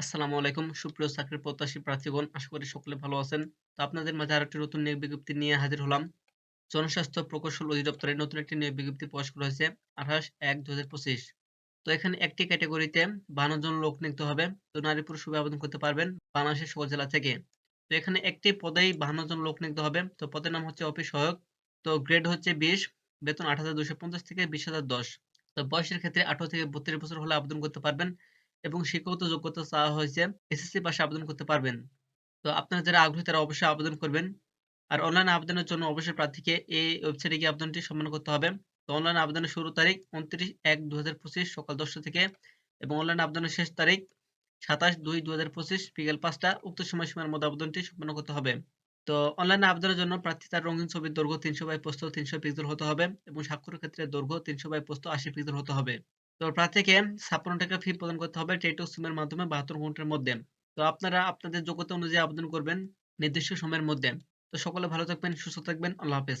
আসসালামু আলাইকুম। সুপ্রিয় চাকরির প্রত্যাশী প্রার্থীগণ, আশা করি সকলে ভালো আছেন। তো আপনাদের মাঝে আরেকটি নতুন নিয়োগ বিজ্ঞপ্তি নিয়ে হাজির হলাম। জনস্বাস্থ্য প্রকৌশল অধিদপ্তরে নতুন একটি নিয়োগ বিজ্ঞপ্তি প্রকাশ করা হয়েছে, আঠাশ এক দু তো এখানে একটি ক্যাটাগরিতে বান্ন জন লোক নিতে হবে। তো নারী পুরুষ উভয় আবেদন করতে পারবেন বাংলাদেশের সকল জেলা থেকে। তো এখানে একটি পদেই বাহান্ন জন লোক নিতে হবে। তো পদের নাম হচ্ছে অফিস সহায়ক। তো গ্রেড হচ্ছে বিশ, বেতন আট হাজার দুশো পঞ্চাশ থেকে বিশ হাজার দশ। তো বয়সের ক্ষেত্রে আঠারো থেকে বত্রিশ বছর হলে আবেদন করতে পারবেন। এবং শিক্ষাগত যোগ্যতা চাওয়া হয়েছে এসএসসি পাশে আবেদন করতে পারবেন। তো আপনারা যারা আগ্রহী, তারা অবশ্যই আবেদন করবেন। আর অনলাইন আবেদনের জন্য অবশ্যই প্রার্থীকে এই ওয়েবসাইটে গিয়ে আবেদনটি সম্পন্ন করতে হবে। তো অনলাইন আবেদনের শুরু তারিখ উনত্রিশ এক দু সকাল দশটা থেকে এবং অনলাইন আবেদনের শেষ তারিখ সাতাশ দুই দু বিকেল পাঁচটা উক্ত সময়সীমার মধ্যে আবেদনটি সম্পন্ন করতে হবে। তো অনলাইনে আবেদনের জন্য প্রার্থী তার রঙিন ছবির দৈর্ঘ্য তিনশো বাই পোস্ত তিনশো পিক্সেল হতে হবে এবং স্বাক্ষরের ক্ষেত্রে দৈর্ঘ্য তিনশো বাই পোস্ত আশি পিক্সেল হতে হবে। তো প্রার্থীকে ছাপ্পান্ন টাকা ফি প্রদান করতে হবে টেটো সিমের মাধ্যমে বাহাত্তর ঘণ্টার মধ্যে। তো আপনারা আপনাদের যোগ্যতা অনুযায়ী আবেদন করবেন নির্দিষ্ট সময়ের মধ্যে। তো সকলে ভালো থাকবেন, সুস্থ থাকবেন। আল্লাহ হাফেজ।